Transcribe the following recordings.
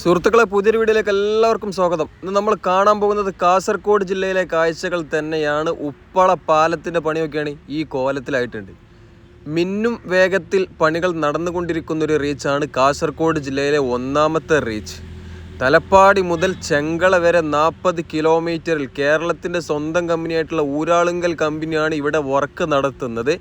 സുഹൃത്തുക്കളെ പുതിയൊരു വീഡിയോയിലേക്ക് എല്ലാവർക്കും സ്വാഗതം. ഇന്ന് നമ്മൾ കാണാൻ പോകുന്നത് കാസർഗോഡ് ജില്ലയിലെ കാഴ്ചകൾ തന്നെയാണ്. ഉപ്പള പാലത്തിന്റെ പണിയൊക്കെയാണ് ഈ കോലത്തിലായിട്ടുണ്ട്. മിന്നും വേഗത്തിൽ പണികൾ നടന്നുകൊണ്ടിരിക്കുന്ന ഒരു റീച്ചാണ് കാസർഗോഡ് ജില്ലയിലെ ഒന്നാമത്തെ റീച്ച്. തലപ്പാടി മുതൽ ചെങ്കള വരെ നാൽപ്പത് കിലോമീറ്ററിൽ കേരളത്തിന്റെ സ്വന്തം കമ്പനിയായിട്ടുള്ള ഊരാളുങ്കൽ കമ്പനിയാണ് ഇവിടെ വർക്ക് നടത്തുന്നത്.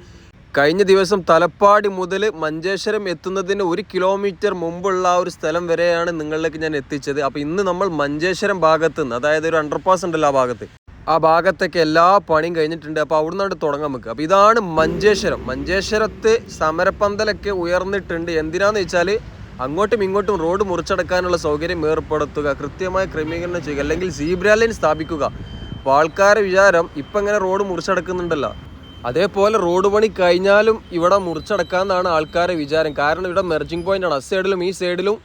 കഴിഞ്ഞ ദിവസം തലപ്പാടി മുതൽ മഞ്ചേശ്വരം എത്തുന്നതിന് ഒരു കിലോമീറ്റർ മുമ്പുള്ള ആ ഒരു സ്ഥലം വരെയാണ് നിങ്ങളിലേക്ക് ഞാൻ എത്തിച്ചത്. അപ്പോൾ ഇന്ന് നമ്മൾ മഞ്ചേശ്വരം ഭാഗത്ത് നിന്ന് അതായത് ഒരു അണ്ടർപാസ് ഉണ്ടല്ലോ ആ ഭാഗത്ത് ആ ഭാഗത്തൊക്കെ എല്ലാ പണിയും കഴിഞ്ഞിട്ടുണ്ട്. അപ്പോൾ അവിടെ നിന്നാണ് തുടങ്ങാൻ നമുക്ക്. അപ്പോൾ ഇതാണ് മഞ്ചേശ്വരം. മഞ്ചേശ്വരത്ത് സമരപ്പന്തലൊക്കെ ഉയർന്നിട്ടുണ്ട്. എന്തിനാന്ന് വെച്ചാൽ അങ്ങോട്ടും ഇങ്ങോട്ടും റോഡ് മുറിച്ചടക്കാനുള്ള സൗകര്യം ഏർപ്പെടുത്തുക കൃത്യമായ ക്രമീകരണം ചെയ്യുക അല്ലെങ്കിൽ സീബ്ര ലൈൻ സ്ഥാപിക്കുക. അപ്പോൾ ആൾക്കാരെ വിചാരം ഇപ്പം ഇങ്ങനെ റോഡ് മുറിച്ചടക്കുന്നുണ്ടല്ലോ. അതേപോലെ റോഡ് പണി കഴിഞ്ഞാലും ഇവിടെ മുറിച്ചടക്കാമെന്നാണ് ആൾക്കാരെ വിചാരം. കാരണം ഇവിടെ മെർജിങ് ആണ്. ആ സൈഡിലും ഈ സൈഡിലും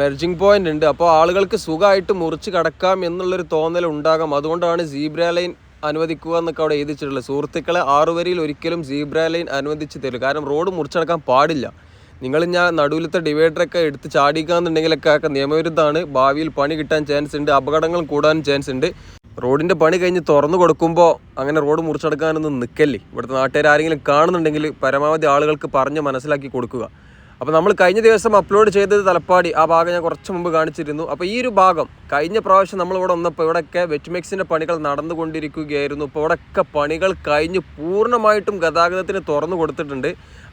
മെർജിങ് പോയിന്റ് ഉണ്ട്. അപ്പോൾ ആളുകൾക്ക് സുഖമായിട്ട് മുറിച്ച് കടക്കാം എന്നുള്ളൊരു തോന്നൽ ഉണ്ടാകാം. അതുകൊണ്ടാണ് സീബ്ര ലൈൻ അനുവദിക്കുക എന്നൊക്കെ അവിടെ എഴുതിച്ചിട്ടുള്ളത്. സുഹൃത്തുക്കളെ ആറുവരിയിൽ ഒരിക്കലും സീബ്ര ലൈൻ അനുവദിച്ച് തരും കാരണം റോഡ് മുറിച്ചടക്കാൻ പാടില്ല. നിങ്ങൾ ഞാൻ നടുവിലത്തെ ഡിവൈഡറൊക്കെ എടുത്ത് ചാടിക്കുക എന്നുണ്ടെങ്കിലൊക്കെ നിയമവിരുദ്ധമാണ് ഭാവിയിൽ പണി കിട്ടാൻ ചാൻസ് ഉണ്ട്. അപകടങ്ങൾ കൂടാൻ ചാൻസ് ഉണ്ട്. റോഡിന്റെ പണി കഴിഞ്ഞ് തുറന്നു കൊടുക്കുമ്പോൾ അങ്ങനെ റോഡ് മുറിച്ചെടുക്കാനൊന്നും നിൽക്കല്ലേ ഇവിടുത്തെ നാട്ടുകാർ ആരെങ്കിലും കാണുന്നുണ്ടെങ്കിൽ പരമാവധി ആളുകൾക്ക് പറഞ്ഞ് മനസ്സിലാക്കി കൊടുക്കുക. അപ്പോൾ നമ്മൾ കഴിഞ്ഞ ദിവസം അപ്ലോഡ് ചെയ്തത് തലപ്പാടി. ആ ഭാഗം ഞാൻ കുറച്ച് മുമ്പ് കാണിച്ചിരുന്നു. അപ്പോൾ ഈ ഒരു ഭാഗം കഴിഞ്ഞ പ്രാവശ്യം നമ്മൾ ഇവിടെ വന്നപ്പോൾ ഇവിടെയൊക്കെ വെറ്റ്മെക്സിന്റെ പണികൾ നടന്നുകൊണ്ടിരിക്കുകയായിരുന്നു. ഇപ്പോൾ ഇവിടെയൊക്കെ പണികൾ കഴിഞ്ഞ് പൂർണമായിട്ടും ഗതാഗതത്തിന് തുറന്നു കൊടുത്തിട്ടുണ്ട്.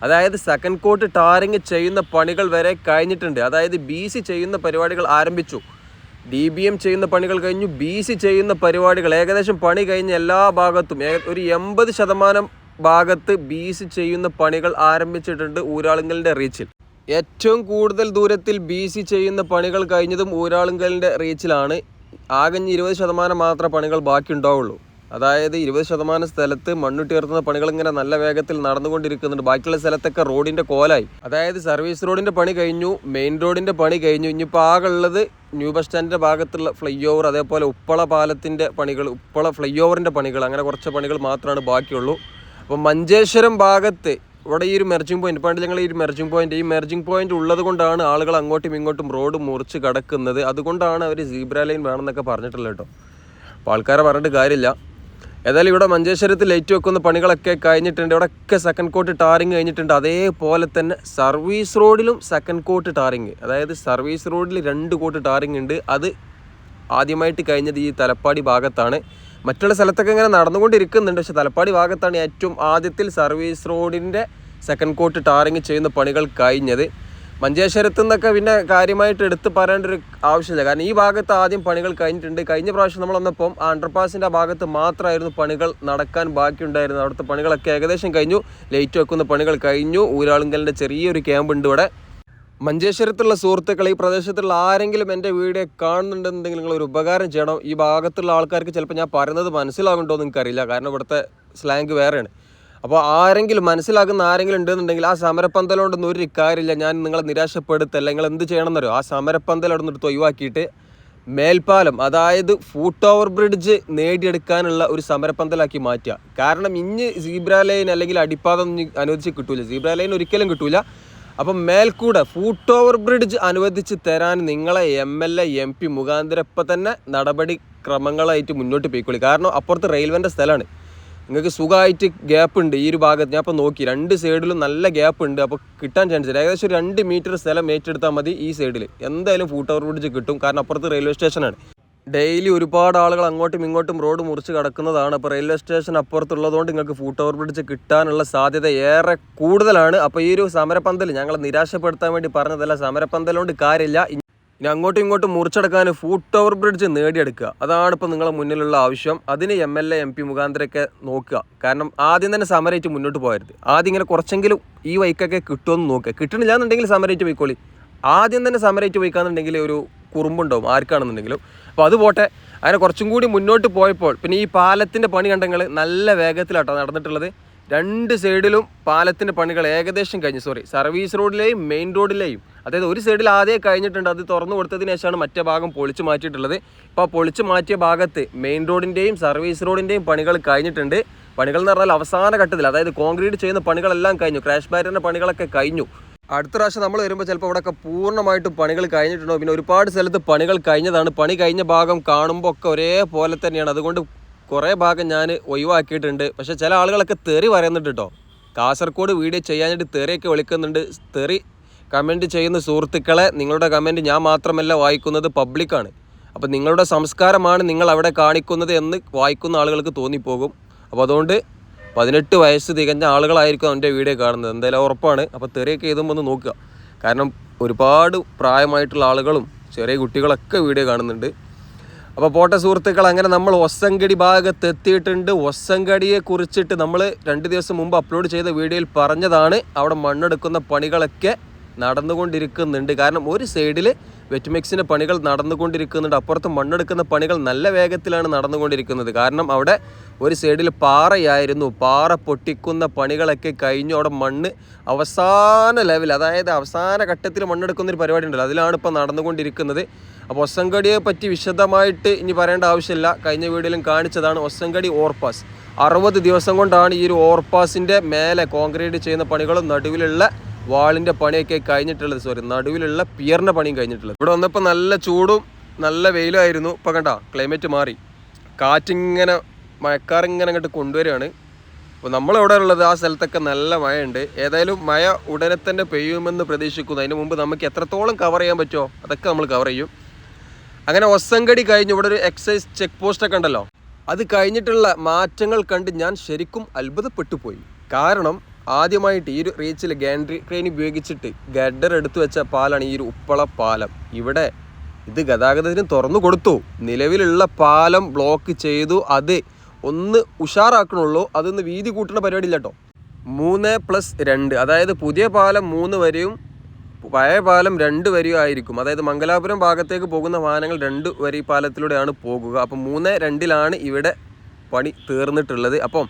അതായത് സെക്കൻഡ് കോട്ട് ടാറിങ് ചെയ്യുന്ന പണികൾ വരെ കഴിഞ്ഞിട്ടുണ്ട്. അതായത് ബി ചെയ്യുന്ന പരിപാടികൾ ആരംഭിച്ചു. ഡി ബി എം ചെയ്യുന്ന പണികൾ കഴിഞ്ഞു ബി സി ചെയ്യുന്ന പരിപാടികൾ. ഏകദേശം പണി കഴിഞ്ഞ എല്ലാ ഭാഗത്തും ഒരു എൺപത് ശതമാനം ഭാഗത്ത് ബി സി ചെയ്യുന്ന പണികൾ ആരംഭിച്ചിട്ടുണ്ട് ഊരാളുങ്കലിന്റെ റീച്ചിൽ. ഏറ്റവും കൂടുതൽ ദൂരത്തിൽ ബി സി ചെയ്യുന്ന പണികൾ കഴിഞ്ഞതും ഊരാളുങ്കലിന്റെ റീച്ചിലാണ്. ആകെ ഇരുപത് ശതമാനം മാത്രമേ പണികൾ ബാക്കി ഉണ്ടാവുള്ളൂ അതായത് ഇരുപത് ശതമാനം സ്ഥലത്ത് മണ്ണുട്ടി ഉയർത്തുന്ന പണികൾ ഇങ്ങനെ നല്ല വേഗത്തിൽ നടന്നുകൊണ്ടിരിക്കുന്നുണ്ട്. ബാക്കിയുള്ള സ്ഥലത്തൊക്കെ റോഡിന്റെ കോലായി. അതായത് സർവീസ് റോഡിന്റെ പണി കഴിഞ്ഞു മെയിൻ റോഡിന്റെ പണി കഴിഞ്ഞു. ഇനിയിപ്പോൾ ആകെ ഉള്ളത് ന്യൂ ബസ് സ്റ്റാൻഡിന്റെ ഭാഗത്തുള്ള ഫ്ലൈ ഓവർ അതേപോലെ ഉപ്പള പാലത്തിന്റെ പണികൾ ഉപ്പള ഫ്ലൈ ഓവറിന്റെ പണികൾ അങ്ങനെ കുറച്ച് പണികൾ മാത്രമാണ് ബാക്കിയുള്ളൂ. അപ്പോൾ മഞ്ചേശ്വരം ഭാഗത്ത് ഇവിടെ ഈ ഒരു മെർജിങ് പോയിന്റ് പണ്ട് ഞങ്ങൾ ഈ ഒരു മെർജിങ് പോയിന്റ് ഈ മെർജിങ് പോയിന്റ് ഉള്ളത് കൊണ്ടാണ് ആളുകൾ അങ്ങോട്ടും ഇങ്ങോട്ടും റോഡ് മുറിച്ച് കടക്കുന്നത്. അതുകൊണ്ടാണ് അവർ സീബ്ര ലൈൻ വേണമെന്നൊക്കെ പറഞ്ഞിട്ടുള്ളത് കേട്ടോ. അപ്പോൾ ആൾക്കാരെ പറഞ്ഞിട്ട് കാര്യമില്ല. ഏതായാലും ഇവിടെ മഞ്ചേശ്വരത്ത് ലൈറ്റ് വെക്കുന്ന പണികളൊക്കെ കഴിഞ്ഞിട്ടുണ്ട്. ഇവിടെയൊക്കെ സെക്കൻഡ് കോട്ട് ടാറിങ് കഴിഞ്ഞിട്ടുണ്ട്. അതേപോലെ തന്നെ സർവീസ് റോഡിലും സെക്കൻഡ് കോട്ട് ടാറിങ്. അതായത് സർവീസ് റോഡിൽ രണ്ട് കോട്ട് ടാറിങ് ഉണ്ട്. അത് ആദ്യമായിട്ട് കഴിഞ്ഞത് ഈ തലപ്പാടി ഭാഗത്താണ്. മറ്റുള്ള സ്ഥലത്തൊക്കെ ഇങ്ങനെ നടന്നുകൊണ്ടിരിക്കുന്നുണ്ട്. പക്ഷേ തലപ്പാടി ഭാഗത്താണ് ഏറ്റവും ആദ്യത്തിൽ സർവീസ് റോഡിന്റെ സെക്കൻഡ് കോട്ട് ടാറിങ് ചെയ്യുന്ന പണികൾ കഴിഞ്ഞത്. മഞ്ചേശ്വരത്തു നിന്നൊക്കെ പിന്നെ കാര്യമായിട്ട് എടുത്ത് പറയേണ്ട ഒരു ആവശ്യമില്ല. കാരണം ഈ ഭാഗത്ത് ആദ്യം പണികൾ കഴിഞ്ഞിട്ടുണ്ട്. കഴിഞ്ഞ പ്രാവശ്യം നമ്മൾ വന്നപ്പം ആ അണ്ടർപാസിന്റെ ഭാഗത്ത് മാത്രമായിരുന്നു പണികൾ നടക്കാൻ ബാക്കിയുണ്ടായിരുന്നത്. അവിടുത്തെ പണികളൊക്കെ ഏകദേശം കഴിഞ്ഞു. ലൈറ്റ് വെക്കുന്ന പണികൾ കഴിഞ്ഞു. ഊരാളുങ്കലിന്റെ ചെറിയൊരു ക്യാമ്പ് ഉണ്ട് ഇവിടെ. മഞ്ചേശ്വരത്തുള്ള സുഹൃത്തുക്കൾ ഈ പ്രദേശത്തുള്ള ആരെങ്കിലും എന്റെ വീഡിയോ കാണുന്നുണ്ടെന്നുണ്ടെങ്കിൽ നിങ്ങൾ ഒരു ഉപകാരം ചെയ്യണം. ഈ ഭാഗത്തുള്ള ആൾക്കാർക്ക് ചിലപ്പോൾ ഞാൻ പറയുന്നത് മനസ്സിലാകുന്നുണ്ടോ എന്ന് എനിക്കറിയില്ല. കാരണം ഇവിടുത്തെ സ്ലാങ് വേറെയാണ്. അപ്പോൾ ആരെങ്കിലും മനസ്സിലാക്കുന്ന ആരെങ്കിലും ഉണ്ടെന്നുണ്ടെങ്കിൽ ആ സമരപ്പന്തലോടൊന്നും ഒരു കാര്യമില്ല. ഞാൻ നിങ്ങളെ നിരാശപ്പെടുത്തല്ല. നിങ്ങൾ എന്ത് ചെയ്യണമെന്നറിയോ? ആ സമരപ്പന്തൽ അവിടെ നിന്ന് ഒഴിവാക്കിയിട്ട് മേൽപ്പാലം അതായത് ഫൂട്ട് ഓവർ ബ്രിഡ്ജ് നേടിയെടുക്കാനുള്ള ഒരു സമരപ്പന്തലാക്കി മാറ്റുക. കാരണം ഇഞ്ഞ് സീബ്ര ലൈൻ അല്ലെങ്കിൽ അടിപ്പാത ഒന്നും അനുവദിച്ച് കിട്ടൂല. സീബ്ര ലൈൻ ഒരിക്കലും കിട്ടൂല. അപ്പം മേൽക്കൂടെ ഫൂട്ട് ഓവർ ബ്രിഡ്ജ് അനുവദിച്ച് തരാൻ നിങ്ങളെ M L A M P മുഖാന്തരം ഇപ്പം തന്നെ നടപടി ക്രമങ്ങളായിട്ട് മുന്നോട്ട് പോയിക്കോളി കാരണം അപ്പുറത്ത് റെയിൽവേന്റെ സ്ഥലമാണ്. നിങ്ങൾക്ക് സുഖമായിട്ട് ഗ്യാപ്പ് ഉണ്ട് ഈ ഒരു ഭാഗത്ത്. ഞാൻ അപ്പോൾ നോക്കി രണ്ട് സൈഡിലും നല്ല ഗ്യാപ്പ് ഉണ്ട്. അപ്പോൾ കിട്ടാൻ ചാൻസ് ഇല്ല. ഏകദേശം രണ്ട് മീറ്റർ സ്ഥലം ഏറ്റെടുത്താൽ മതി ഈ സൈഡിൽ എന്തായാലും ഫൂട്ട് ഓവർ ബ്രിഡ്ജ് കിട്ടും. കാരണം അപ്പുറത്ത് റെയിൽവേ സ്റ്റേഷനാണ് ഡെയിലി ഒരുപാട് ആളുകൾ അങ്ങോട്ടും ഇങ്ങോട്ടും റോഡ് മുറിച്ച് കിടക്കുന്നതാണ്. അപ്പോൾ റെയിൽവേ സ്റ്റേഷൻ അപ്പുറത്തുള്ളതുകൊണ്ട് നിങ്ങൾക്ക് ഫൂട്ട് ഓവർ ബ്രിഡ്ജ് കിട്ടാനുള്ള സാധ്യത ഏറെ കൂടുതലാണ്. അപ്പോൾ ഈ ഒരു സമരപ്പന്തൽ ഞങ്ങൾ നിരാശപ്പെടുത്താൻ വേണ്ടി പറഞ്ഞതല്ല സമരപ്പന്തലുകൊണ്ട് കാര്യമില്ല. ഇനി അങ്ങോട്ടും ഇങ്ങോട്ടും മുറിച്ചെടുക്കാൻ ഫൂട്ട് ഓവർ ബ്രിഡ്ജ് നേടിയെടുക്കുക. അതാണ് ഇപ്പോൾ നിങ്ങളുടെ മുന്നിലുള്ള ആവശ്യം. അതിന് M L A M P മുഖാന്തരമൊക്കെ നോക്കുക. കാരണം ആദ്യം തന്നെ സമരയിച്ച് മുന്നോട്ട് പോയരുത് ആദ്യം ഇങ്ങനെ കുറച്ചെങ്കിലും ഈ വൈക്കൊക്കെ കിട്ടുമെന്ന് നോക്കുക. കിട്ടണില്ല എന്നുണ്ടെങ്കിൽ സമരയിച്ച് പോയിക്കോളി. ആദ്യം തന്നെ സമരമായിട്ട് പോയിക്കാന്നുണ്ടെങ്കിൽ ഒരു കുറുമ്പുണ്ടാവും ആർക്കാണെന്നുണ്ടെങ്കിലും. അപ്പോൾ അത് പോട്ടെ. അങ്ങനെ കുറച്ചും കൂടി മുന്നോട്ട് പോയപ്പോൾ പിന്നെ ഈ പാലത്തിന്റെ പണി കണ്ടെങ്കിൽ നല്ല വേഗത്തിലാട്ടോ നടന്നിട്ടുള്ളത്. രണ്ട് സൈഡിലും പാലത്തിന്റെ പണികൾ ഏകദേശം കഴിഞ്ഞു. സോറി സർവീസ് റോഡിലെയും മെയിൻ റോഡിലെയും അതായത് ഒരു സൈഡിൽ ആദ്യം കഴിഞ്ഞിട്ടുണ്ട്. അത് തുറന്നു കൊടുത്തതിന് ശേഷമാണ് മറ്റേ ഭാഗം പൊളിച്ചു മാറ്റിയിട്ടുള്ളത്. ഇപ്പോൾ പൊളിച്ചു മാറ്റിയ ഭാഗത്ത് മെയിൻ റോഡിന്റെയും സർവീസ് റോഡിന്റെയും പണികൾ കഴിഞ്ഞിട്ടുണ്ട്. പണികൾ എന്ന് പറഞ്ഞാൽ അവസാന ഘട്ടത്തിൽ അതായത് കോൺക്രീറ്റ് ചെയ്യുന്ന പണികളെല്ലാം കഴിഞ്ഞു. ക്രാഷ് ബാരിയറിന്റെ പണികളൊക്കെ കഴിഞ്ഞു. അടുത്ത പ്രാവശ്യം നമ്മൾ വരുമ്പോൾ ചിലപ്പോൾ ഇവിടെയൊക്കെ പൂർണമായിട്ടും പണികൾ കഴിഞ്ഞിട്ടുണ്ടോ പിന്നെ ഒരുപാട് സ്ഥലത്ത് പണികൾ കഴിഞ്ഞതാണ്. പണി കഴിഞ്ഞ ഭാഗം കാണുമ്പോൾ ഒക്കെ ഒരേപോലെ തന്നെയാണ്. അതുകൊണ്ട് കുറേ ഭാഗം ഞാൻ ഒഴിവാക്കിയിട്ടുണ്ട്. പക്ഷേ ചില ആളുകളൊക്കെ തെറി പറയുന്നുണ്ട് കേട്ടോ. കാസർഗോഡ് വീഡിയോ ചെയ്യാനായിട്ട് തെറിയൊക്കെ വിളിക്കുന്നുണ്ട്. തെറി കമന്റ് ചെയ്യുന്ന സുഹൃത്തുക്കളെ നിങ്ങളുടെ കമന്റ് ഞാൻ മാത്രമല്ല വായിക്കുന്നത് പബ്ലിക്കാണ് അപ്പോൾ നിങ്ങളുടെ സംസ്കാരമാണ് നിങ്ങൾ അവിടെ കാണിക്കുന്നത് എന്ന് വായിക്കുന്ന ആളുകൾക്ക് തോന്നിപ്പോകും. അപ്പോൾ അതുകൊണ്ട് പതിനെട്ട് വയസ്സ് തികഞ്ഞ ആളുകളായിരിക്കും അവന്റെ വീഡിയോ കാണുന്നത്. എന്തായാലും ഉറപ്പാണ്. അപ്പോൾ തെറിയൊക്കെ എഴുതുമ്പോൾ ഒന്ന് നോക്കുക. കാരണം ഒരുപാട് പ്രായമായിട്ടുള്ള ആളുകളും ചെറിയ കുട്ടികളൊക്കെ വീഡിയോ കാണുന്നുണ്ട്. അപ്പോൾ പോട്ടെ സുഹൃത്തുക്കൾ അങ്ങനെ നമ്മൾ ഒസങ്കടി ഭാഗത്ത് എത്തിയിട്ടുണ്ട്. ഒസങ്കടിയെ കുറിച്ചിട്ട് നമ്മൾ രണ്ട് ദിവസം മുമ്പ് അപ്ലോഡ് ചെയ്ത വീഡിയോയിൽ പറഞ്ഞതാണ്. അവിടെ മണ്ണെടുക്കുന്ന പണികളൊക്കെ നടന്നുകൊണ്ടിരിക്കുന്നുണ്ട്. കാരണം ഒരു സൈഡിൽ വെറ്റ്മിക്സിന്റെ പണികൾ നടന്നുകൊണ്ടിരിക്കുന്നുണ്ട്. അപ്പുറത്ത് മണ്ണെടുക്കുന്ന പണികൾ നല്ല വേഗത്തിലാണ് നടന്നുകൊണ്ടിരിക്കുന്നത്. കാരണം അവിടെ ഒരു സൈഡിൽ പാറയായിരുന്നു. പാറ പൊട്ടിക്കുന്ന പണികളൊക്കെ കഴിഞ്ഞു. അവിടെ മണ്ണ് അവസാന ലെവൽ അതായത് അവസാന ഘട്ടത്തിൽ മണ്ണെടുക്കുന്ന ഒരു പരിപാടി ഉണ്ടല്ലോ. അതിലാണ് ഇപ്പോൾ നടന്നുകൊണ്ടിരിക്കുന്നത്. അപ്പോൾ ഒസങ്കടിയെ പറ്റി വിശദമായിട്ട് ഇനി പറയേണ്ട ആവശ്യമില്ല. കഴിഞ്ഞ വീഡിയോയിലും കാണിച്ചതാണ് ഒസങ്കടി ഓവർപാസ്. അറുപത് ദിവസം കൊണ്ടാണ് ഈ ഒരു ഓർപ്പാസിന്റെ മേലെ കോൺക്രീറ്റ് ചെയ്യുന്ന പണികളും നടുവിലുള്ള വാളിന്റെ പണിയൊക്കെ കഴിഞ്ഞിട്ടുള്ളത് സോറി നടുവിലുള്ള പിയറിന്റെ പണിയും കഴിഞ്ഞിട്ടുള്ളത്. ഇവിടെ വന്നപ്പോൾ നല്ല ചൂടും നല്ല വെയിലുമായിരുന്നു ഇപ്പോൾ കണ്ട ക്ലൈമറ്റ് മാറി. കാറ്റിങ്ങനെ മഴക്കാറിങ്ങനെ അങ്ങോട്ട് കൊണ്ടുവരികയാണ്. അപ്പോൾ നമ്മളെവിടെ ഉള്ളത്? ആ സ്ഥലത്തൊക്കെ നല്ല മഴയുണ്ട്. ഏതായാലും മഴ ഉടനെ തന്നെ പെയ്യുമെന്ന് പ്രതീക്ഷിക്കുന്നു. അതിന് മുമ്പ് നമുക്ക് എത്രത്തോളം കവർ ചെയ്യാൻ പറ്റുമോ അതൊക്കെ നമ്മൾ കവർ ചെയ്യും. അങ്ങനെ ഒസങ്കടി കഴിഞ്ഞ് ഇവിടെ ഒരു എക്സൈസ് ചെക്ക് പോസ്റ്റ് ഒക്കെ ഉണ്ടല്ലോ. അത് കഴിഞ്ഞിട്ടുള്ള മാറ്റങ്ങൾ കണ്ട് ഞാൻ ശരിക്കും അത്ഭുതപ്പെട്ടു പോയി കാരണം ആദ്യമായിട്ട് ഈ ഒരു റീച്ചിൽ ഗാൻഡ്രി ക്രെയിൻ ഉപയോഗിച്ചിട്ട് ഗഡർ എടുത്തു വെച്ച പാലാണ് ഈ ഒരു ഉപ്പള പാലം. ഇവിടെ ഇത് ഗതാഗതത്തിന് തുറന്നു കൊടുത്തു. നിലവിലുള്ള പാലം ബ്ലോക്ക് ചെയ്തു. അത് ഒന്ന് ഉഷാറാക്കണുള്ളൂ. അതൊന്ന് വീതി കൂട്ടുന്ന പരിപാടിയില്ല കേട്ടോ മൂന്ന് പ്ലസ് രണ്ട്. അതായത് പുതിയ പാലം മൂന്ന് വരെയും പഴയ പാലം രണ്ട് വരെയും ആയിരിക്കും. അതായത് മംഗലാപുരം ഭാഗത്തേക്ക് പോകുന്ന വാഹനങ്ങൾ രണ്ട് വരി പാലത്തിലൂടെയാണ് പോകുക. അപ്പം മൂന്ന് രണ്ടിലാണ് ഇവിടെ പണി തീർന്നിട്ടുള്ളത്. അപ്പം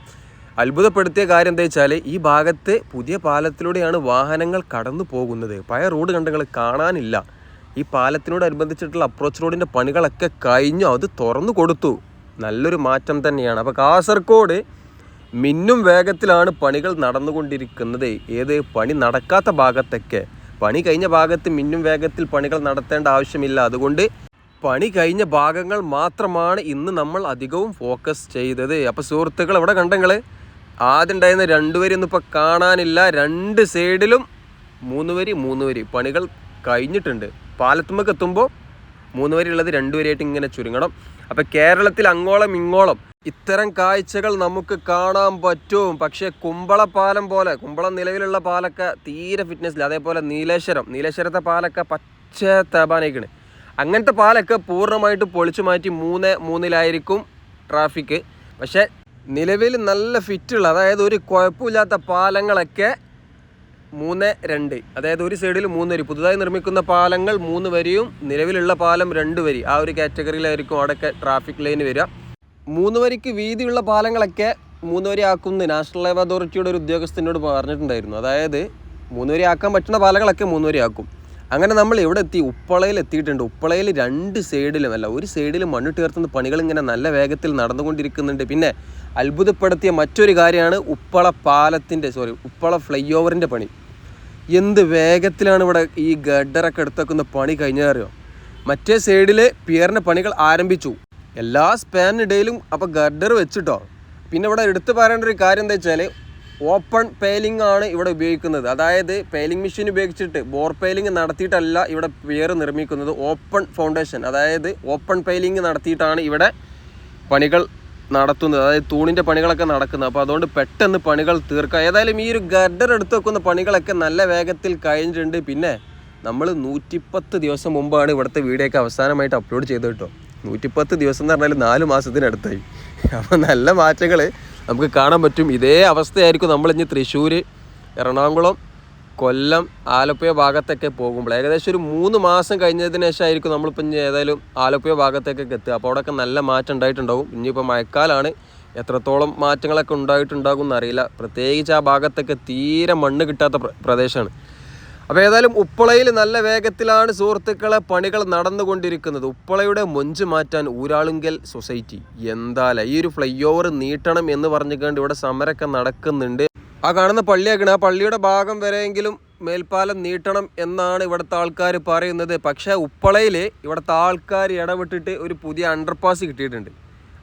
അത്ഭുതപ്പെടുത്തിയ കാര്യം എന്താ വെച്ചാൽ ഈ ഭാഗത്ത് പുതിയ പാലത്തിലൂടെയാണ് വാഹനങ്ങൾ കടന്നു പോകുന്നത്. പഴയ റോഡ് കണ്ടങ്ങൾ കാണാനില്ല. ഈ പാലത്തിനോടനുബന്ധിച്ചിട്ടുള്ള അപ്രോച്ച് റോഡിന്റെ പണികളൊക്കെ കഴിഞ്ഞു. അത് തുറന്നു കൊടുത്തു. നല്ലൊരു മാറ്റം തന്നെയാണ്. അപ്പോൾ കാസർഗോഡ് മിന്നും വേഗത്തിലാണ് പണികൾ നടന്നുകൊണ്ടിരിക്കുന്നത്. ഏത് പണി നടക്കാത്ത ഭാഗത്തൊക്കെ. പണി കഴിഞ്ഞ ഭാഗത്ത് മിന്നും വേഗത്തിൽ പണികൾ നടത്തേണ്ട ആവശ്യമില്ല. അതുകൊണ്ട് പണി കഴിഞ്ഞ ഭാഗങ്ങൾ മാത്രമാണ് ഇന്ന് നമ്മൾ അധികവും ഫോക്കസ് ചെയ്തത്. അപ്പോൾ സുഹൃത്തുക്കൾ എവിടെ കണ്ടെങ്കിൽ ആദ്യം ഉണ്ടായിരുന്ന രണ്ട് വരി ഒന്നും ഇപ്പോൾ കാണാനില്ല. രണ്ട് സൈഡിലും മൂന്ന് വരി മൂന്ന് വരി. പണികൾ കഴിഞ്ഞിട്ടുണ്ട്. പാലത്തുമ്മക്ക് എത്തുമ്പോൾ മൂന്ന് വരി ഉള്ളത് രണ്ട് വരിയായിട്ട് ഇങ്ങനെ ചുരുങ്ങണം. അപ്പോൾ കേരളത്തിൽ അങ്ങോളം ഇങ്ങോളം ഇത്തരം കാഴ്ചകൾ നമുക്ക് കാണാൻ പറ്റും. പക്ഷേ കുമ്പള പാലം പോലെ കുമ്പളം നിലവിലുള്ള പാലൊക്കെ തീരെ ഫിറ്റ്നസ്സില്ല അതേപോലെ നീലേശ്വരം. നീലേശ്വരത്തെ പാലൊക്കെ പച്ച തേബാനേക്കണ്. അങ്ങനത്തെ പാലൊക്കെ പൂർണമായിട്ട് പൊളിച്ചു മാറ്റി മൂന്ന് മൂന്നിലായിരിക്കും ട്രാഫിക്. പക്ഷേ നിലവിൽ നല്ല ഫിറ്റുള്ള അതായത് ഒരു കുഴപ്പമില്ലാത്ത പാലങ്ങളൊക്കെ മൂന്ന് രണ്ട്. അതായത് ഒരു സൈഡിൽ മൂന്ന് വരി. പുതുതായി നിർമ്മിക്കുന്ന പാലങ്ങൾ മൂന്ന് വരിയും നിലവിലുള്ള പാലം രണ്ട് വരി. ആ ഒരു കാറ്റഗറിയിലായിരിക്കും അവിടെയൊക്കെ ട്രാഫിക് ലൈൻ വരിക. മൂന്ന് വരിക്ക് വീതിയുള്ള പാലങ്ങളൊക്കെ മൂന്ന് വരി ആക്കുമെന്ന് നാഷണൽ ലൈവ് അതോറിറ്റിയുടെ ഒരു ഉദ്യോഗസ്ഥനോട് പറഞ്ഞിട്ടുണ്ടായിരുന്നു. അതായത് മൂന്ന് വരി ആക്കാൻ പറ്റുന്ന പാലങ്ങളൊക്കെ മൂന്ന് വരി ആക്കും. അങ്ങനെ നമ്മൾ ഇവിടെ എത്തി ഉപ്പളയിൽ എത്തിയിട്ടുണ്ട്. ഉപ്പളയിൽ രണ്ട് സൈഡിലും അല്ല ഒരു സൈഡിൽ മണ്ണിട്ട് ഉയർത്തുന്ന പണികൾ ഇങ്ങനെ നല്ല വേഗത്തിൽ നടന്നുകൊണ്ടിരിക്കുന്നുണ്ട്. പിന്നെ അത്ഭുതപ്പെടുത്തിയ മറ്റൊരു കാര്യമാണ് ഉപ്പള പാലത്തിന്റെ സോറി ഉപ്പള ഫ്ലൈ ഓവറിന്റെ പണി. എന്ത് വേഗത്തിലാണ് ഇവിടെ ഈ ഗഡറൊക്കെ എടുത്തേക്കുന്ന പണി കഴിഞ്ഞറിയോ മറ്റേ സൈഡിൽ പിയറിന്റെ പണികൾ ആരംഭിച്ചു. എല്ലാ സ്പാനിനിടയിലും അപ്പോൾ ഗഡർ വെച്ചിട്ടോ. പിന്നെ ഇവിടെ എടുത്തു പറയേണ്ട ഒരു കാര്യം എന്താ വെച്ചാൽ ഓപ്പൺ പേലിംഗ് ആണ് ഇവിടെ ഉപയോഗിക്കുന്നത്. അതായത് പേലിംഗ് മെഷീൻ ഉപയോഗിച്ചിട്ട് ബോർ പേലിംഗ് നടത്തിയിട്ടല്ല ഇവിടെ പിയർ നിർമ്മിക്കുന്നത്. ഓപ്പൺ ഫൗണ്ടേഷൻ അതായത് ഓപ്പൺ പേലിംഗ് നടത്തിയിട്ടാണ് ഇവിടെ പണികൾ നടത്തുന്നത് അതായത് തൂണിന്റെ പണികളൊക്കെ നടക്കുന്നത്. അപ്പോൾ അതുകൊണ്ട് പെട്ടെന്ന് പണികൾ തീർക്കാം ഏതായാലും ഈ ഒരു ഗഡർ എടുത്ത് വെക്കുന്ന പണികളൊക്കെ നല്ല വേഗത്തിൽ കഴിഞ്ഞിട്ടുണ്ട്. പിന്നെ നമ്മൾ നൂറ്റിപ്പത്ത് ദിവസം മുമ്പാണ് ഇവിടുത്തെ വീഡിയോ ഒക്കെ അവസാനമായിട്ട് അപ്ലോഡ് ചെയ്തത് കേട്ടോ. നൂറ്റിപ്പത്ത് ദിവസം എന്ന് പറഞ്ഞാൽ നാല് മാസത്തിനടുത്തായി. അപ്പോൾ നല്ല മാറ്റങ്ങൾ നമുക്ക് കാണാൻ പറ്റും. ഇതേ അവസ്ഥയായിരിക്കും നമ്മളിഞ്ഞ് തൃശ്ശൂർ എറണാകുളം കൊല്ലം ആലപ്പുഴ ഭാഗത്തൊക്കെ പോകുമ്പോൾ ഏകദേശം ഒരു മൂന്ന് മാസം കഴിഞ്ഞതിന് ശേഷമായിരിക്കും നമ്മളിപ്പോൾ ഇനി ഏതായാലും ആലപ്പുഴ ഭാഗത്തേക്കൊക്കെ എത്തുക. അപ്പോൾ അവിടെയൊക്കെ നല്ല മാറ്റം ഉണ്ടായിട്ടുണ്ടാവും. ഇനിയിപ്പോൾ മഴക്കാലമാണ് എത്രത്തോളം മാറ്റങ്ങളൊക്കെ ഉണ്ടായിട്ടുണ്ടാകും എന്നറിയില്ല. പ്രത്യേകിച്ച് ആ ഭാഗത്തൊക്കെ തീരെ മണ്ണ് കിട്ടാത്ത പ്ര- പ്രദേശമാണ്. അപ്പോൾ ഏതായാലും ഉപ്പളയിൽ നല്ല വേഗത്തിലാണ് സുഹൃത്തുക്കളെ പണികൾ നടന്നുകൊണ്ടിരിക്കുന്നത്. ഉപ്പളയുടെ മൊഞ്ച് മാറ്റാൻ ഊരാളുങ്കൽ സൊസൈറ്റി എന്തായാലും ഈ ഒരു ഫ്ലൈ ഓവർ നീട്ടണം എന്ന് പറഞ്ഞുകൊണ്ട് ഇവിടെ സമരമൊക്കെ നടക്കുന്നുണ്ട്. ആ കാണുന്ന പള്ളിയാക്കണം ആ പള്ളിയുടെ ഭാഗം വരെയെങ്കിലും മേൽപ്പാലം നീട്ടണം എന്നാണ് ഇവിടുത്തെ ആൾക്കാർ പറയുന്നത്. പക്ഷേ ഉപ്പളയിൽ ഇവിടുത്തെ ആൾക്കാർ ഇടപെട്ടിട്ട് ഒരു പുതിയ അണ്ടർപാസ് കിട്ടിയിട്ടുണ്ട്.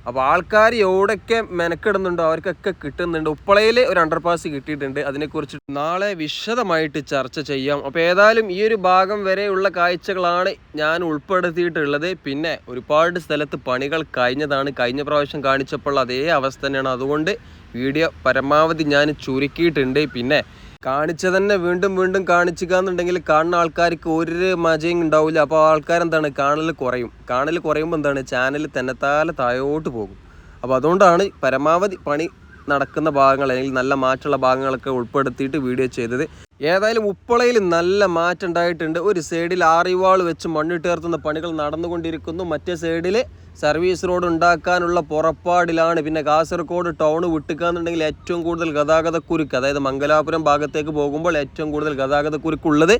അപ്പോൾ ആൾക്കാർ എവിടെയൊക്കെ മെനക്കെടുന്നുണ്ടോ അവർക്കൊക്കെ കിട്ടുന്നുണ്ട്. ഉപ്പളയിൽ ഒരു അണ്ടർപാസ് കിട്ടിയിട്ടുണ്ട്. അതിനെക്കുറിച്ച് നാളെ വിശദമായിട്ട് ചർച്ച ചെയ്യാം. അപ്പോൾ ഏതായാലും ഈ ഒരു ഭാഗം വരെയുള്ള കാഴ്ചകളാണ് ഞാൻ ഉൾപ്പെടുത്തിയിട്ടുള്ളത്. പിന്നെ ഒരുപാട് സ്ഥലത്ത് പണികൾ കഴിഞ്ഞതാണ്. കഴിഞ്ഞ പ്രാവശ്യം കാണിച്ചപ്പോൾ അതേ അവസ്ഥ തന്നെയാണ്. അതുകൊണ്ട് വീഡിയോ പരമാവധി ഞാൻ ചുരുക്കിയിട്ടുണ്ട്. പിന്നെ കാണിച്ച തന്നെ വീണ്ടും വീണ്ടും കാണിച്ചുക എന്നുണ്ടെങ്കിൽ കാണുന്ന ആൾക്കാർക്ക് ഒരു മജയും ഉണ്ടാവില്ല. അപ്പോൾ ആൾക്കാരെന്താണ്? കാണൽ കുറയും. കാണൽ കുറയുമ്പോൾ എന്താണ്? ചാനൽ തന്നെത്താലെ താഴോട്ട് പോകും. അപ്പോൾ അതുകൊണ്ടാണ് പരമാവധി പണി നടക്കുന്ന ഭാഗങ്ങൾ അല്ലെങ്കിൽ നല്ല മാറ്റമുള്ള ഭാഗങ്ങളൊക്കെ ഉൾപ്പെടുത്തിയിട്ട് വീഡിയോ ചെയ്തത്. ഏതായാലും ഉപ്പളയിൽ നല്ല മാറ്റം ഉണ്ടായിട്ടുണ്ട് ഒരു സൈഡിൽ ആറിവാൾ വെച്ച് മണ്ണിട്ടേർത്തുന്ന പണികൾ നടന്നുകൊണ്ടിരിക്കുന്നു. മറ്റേ സൈഡിൽ സർവീസ് റോഡ് ഉണ്ടാക്കാനുള്ള പുറപ്പാടിലാണ്. പിന്നെ കാസർഗോഡ് ടൗൺ വിട്ടുക്കാന്നുണ്ടെങ്കിൽ ഏറ്റവും കൂടുതൽ ഗതാഗതക്കുരുക്ക് അതായത് മംഗലാപുരം ഭാഗത്തേക്ക് പോകുമ്പോൾ ഏറ്റവും കൂടുതൽ ഗതാഗതക്കുരുക്കുള്ളത്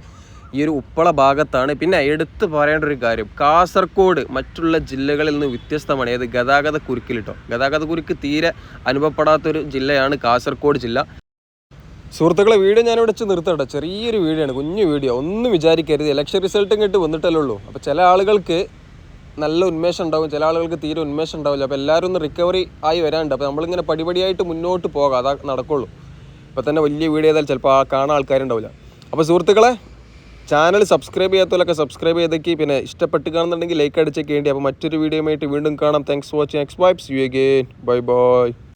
ഈ ഒരു ഉപ്പള ഭാഗത്താണ്. പിന്നെ എടുത്തു പറയേണ്ട ഒരു കാര്യം കാസർഗോഡ് മറ്റുള്ള ജില്ലകളിൽ നിന്ന് വ്യത്യസ്തമാണ്. ഏത് ഗതാഗത കുരുക്കിൽ കേട്ടോ ഗതാഗത കുരുക്ക് തീരെ അനുഭവപ്പെടാത്തൊരു ജില്ലയാണ് കാസർഗോഡ് ജില്ല. സുഹൃത്തുക്കളെ വീഡിയോ ഇവിടെ വെച്ച് നിർത്തട്ടെ. ചെറിയൊരു വീഡിയോ ആണ് കുഞ്ഞു വീഡിയോ. ഒന്നും വിചാരിക്കരുത്. ഇലക്ഷൻ റിസൾട്ടും കിട്ടി വന്നിട്ടല്ലേ ഉള്ളൂ. അപ്പോൾ ചില ആളുകൾക്ക് നല്ല ഉന്മേഷം ഉണ്ടാവും. ചില ആളുകൾക്ക് തീരെ ഉന്മേഷം ഉണ്ടാവില്ല. അപ്പോൾ എല്ലാവരും ഒന്ന് റിക്കവറി ആയി വരാനുണ്ട്. അപ്പോൾ നമ്മളിങ്ങനെ പടിപടിയായിട്ട് മുന്നോട്ട് പോകാം. അതാ നടക്കുള്ളൂ. ഇപ്പോൾ തന്നെ വലിയ വീഡിയോ ചെയ്താൽ ചിലപ്പോൾ ആ കാണാൻ ആൾക്കാരുണ്ടാവില്ല. അപ്പോൾ സുഹൃത്തുക്കളെ ചാനൽ സബ്സ്ക്രൈബ് ചെയ്യാത്തവരൊക്കെ സബ്സ്ക്രൈബ് ചെയ്തേക്ക്. പിന്നെ ഇഷ്ടപ്പെട്ട് കാണുന്നുണ്ടെങ്കിൽ ലൈക്ക് അടിച്ചേക്കേണ്ടി അപ്പോൾ മറ്റൊരു വീഡിയോ ആയിട്ട് വീണ്ടും കാണാം. Thanks for watching X vibes you again bye bye